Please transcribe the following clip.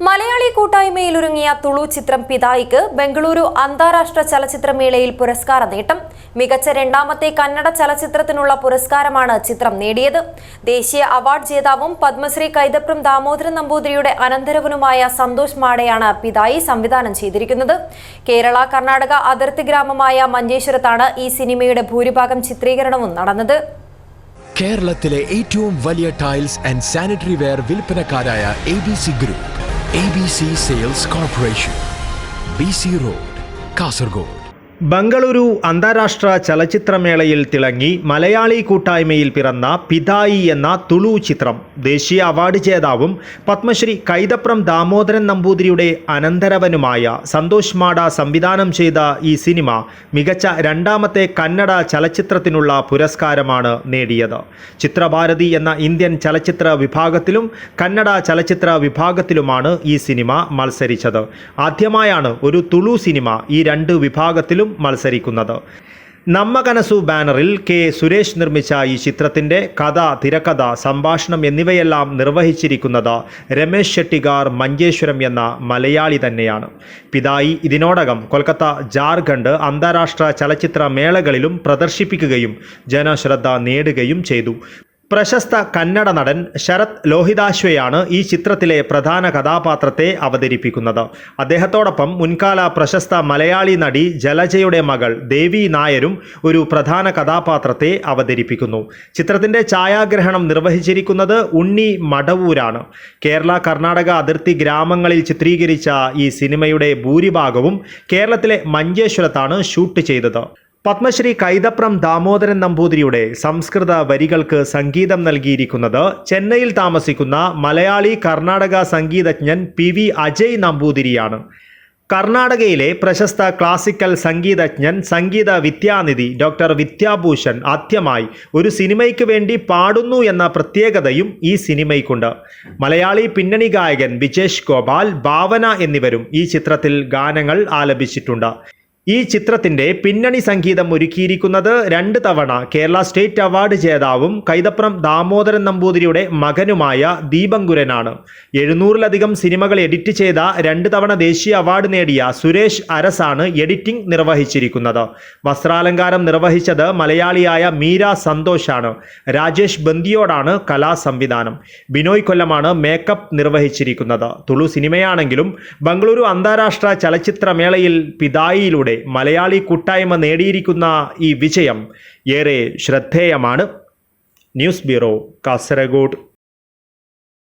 മലയാളി കൂട്ടായ്മയിൽ ഒരുങ്ങിയ തുളു ചിത്രം പിതായിക്ക് ബംഗളൂരു അന്താരാഷ്ട്ര ചലച്ചിത്രമേളയിൽ പുരസ്കാര നേട്ടം. മികച്ച രണ്ടാമത്തെ കന്നഡ ചലച്ചിത്രത്തിനുള്ള പുരസ്കാരമാണ് ചിത്രം നേടിയത്. ദേശീയ അവാർഡ് ജേതാവും പത്മശ്രീ കൈതപ്രം ദാമോദരൻ നമ്പൂതിരിയുടെ അനന്തരവനുമായ സന്തോഷ് മാടയാണ് പിതായി സംവിധാനം ചെയ്തിരിക്കുന്നത്. കേരള കർണാടക അതിർത്തി ഗ്രാമമായ മഞ്ചേശ്വരത്താണ് ഈ സിനിമയുടെ ഭൂരിഭാഗം ചിത്രീകരണവും നടന്നത്. കേരളത്തിലെ ഏറ്റവും വലിയ tiles and sanitary ware വിൽപ്പനക്കാരായ A B C group A B C sales corporation B C road Kasaragod Bengaluru അന്താരാഷ്ട്ര ചലച്ചിത്രമേളയിൽ തിളങ്ങി മലയാളി കൂട്ടായ്മയിൽ പിറന്ന പിതായി എന്ന തുളു ചിത്രം. ദേശീയ അവാർഡ് ജേതാവും പത്മശ്രീ കൈതപ്രം ദാമോദരൻ നമ്പൂതിരിയുടെ അനന്തരവനുമായ സന്തോഷ് മാഡ സംവിധാനം ചെയ്ത ഈ സിനിമ മികച്ച രണ്ടാമത്തെ കന്നഡ ചലച്ചിത്രത്തിനുള്ള പുരസ്കാരമാണ് നേടിയത്. ചിത്രഭാരതി എന്ന ഇന്ത്യൻ ചലച്ചിത്ര വിഭാഗത്തിലും കന്നഡ ചലച്ചിത്ര വിഭാഗത്തിലുമാണ് ഈ സിനിമ മത്സരിച്ചത്. ആദ്യമായാണ് ഒരു തുളു സിനിമ ഈ രണ്ട് വിഭാഗത്തിലും മത്സരിക്കുന്നത്. നമ്മ കനസു ബാനറിൽ കെ. സുരേഷ് നിർമ്മിച്ച ഈ ചിത്രത്തിന്റെ കഥ തിരക്കഥ സംഭാഷണം എന്നിവയെല്ലാം നിർവഹിച്ചിരിക്കുന്നത് രമേശ് ഷെട്ടിഗാർ മഞ്ചേശ്വരം എന്ന മലയാളി തന്നെയാണ്. പിതായി ഇതിനോടകം കൊൽക്കത്ത ജാർഖണ്ഡ് അന്താരാഷ്ട്ര ചലച്ചിത്ര മേളകളിലും പ്രദർശിപ്പിക്കുകയും ജനശ്രദ്ധ നേടുകയും ചെയ്തു. പ്രശസ്ത കന്നഡ നടൻ ശരത് ലോഹിതാശ്വയാണ് ഈ ചിത്രത്തിലെ പ്രധാന കഥാപാത്രത്തെ അവതരിപ്പിക്കുന്നത്. അദ്ദേഹത്തോടൊപ്പം മുൻകാല പ്രശസ്ത മലയാളി നടി ജലജയുടെ മകൾ ദേവി നായരും ഒരു പ്രധാന കഥാപാത്രത്തെ അവതരിപ്പിക്കുന്നു. ചിത്രത്തിന്റെ ഛായാഗ്രഹണം നിർവഹിച്ചിരിക്കുന്നത് ഉണ്ണി മടവൂരാണ്. കേരള കർണാടക അതിർത്തി ഗ്രാമങ്ങളിൽ ചിത്രീകരിച്ച ഈ സിനിമയുടെ ഭൂരിഭാഗവും കേരളത്തിലെ മഞ്ചേശ്വരത്താണ് ഷൂട്ട് ചെയ്തത്. പത്മശ്രീ കൈതപ്രം ദാമോദരൻ നമ്പൂതിരിയുടെ സംസ്കൃത വരികൾക്ക് സംഗീതം നൽകിയിരിക്കുന്നത് ചെന്നൈയിൽ താമസിക്കുന്ന മലയാളി കർണാടക സംഗീതജ്ഞൻ പി വി അജയ് നമ്പൂതിരിയാണ്. കർണാടകയിലെ പ്രശസ്ത ക്ലാസിക്കൽ സംഗീതജ്ഞൻ സംഗീത വിദ്യാനിധി ഡോക്ടർ വിദ്യാഭൂഷൺ ആദ്യമായി ഒരു സിനിമയ്ക്ക് വേണ്ടി പാടുന്നു എന്ന പ്രത്യേകതയും ഈ സിനിമയ്ക്കുണ്ട്. മലയാളി പിന്നണി ഗായകൻ വിജേഷ് ഗോപാൽ ഭാവന എന്നിവരും ഈ ചിത്രത്തിൽ ഗാനങ്ങൾ ആലപിച്ചിട്ടുണ്ട്. ഈ ചിത്രത്തിന്റെ പിന്നണി സംഗീതം ഒരുക്കിയിരിക്കുന്നത് രണ്ട് തവണ കേരള സ്റ്റേറ്റ് അവാർഡ് ജേതാവും കൈതപ്രം ദാമോദരൻ നമ്പൂതിരിയുടെ മകനുമായ ദീപങ്കുരനാണ്. എഴുന്നൂറിലധികം സിനിമകൾ എഡിറ്റ് ചെയ്ത രണ്ട് തവണ ദേശീയ അവാർഡ് നേടിയ സുരേഷ് അരസാണ് എഡിറ്റിംഗ് നിർവഹിച്ചിരിക്കുന്നത്. വസ്ത്രാലങ്കാരം നിർവഹിച്ചത് മലയാളിയായ മീര സന്തോഷാണ്. രാജേഷ് ബന്ദിയോടാണ് കലാസംവിധാനം. ബിനോയ് കൊല്ലമാണ് മേക്കപ്പ് നിർവഹിച്ചിരിക്കുന്നത്. തുളു സിനിമയാണെങ്കിലും ബംഗളൂരു അന്താരാഷ്ട്ര ചലച്ചിത്രമേളയിൽ മലയാളി കൂട്ടായ്മ നേടിയിരിക്കുന്ന ഈ വിജയം ഏറെ ശ്രദ്ധേയമാണ്. News bureau Kasaragod.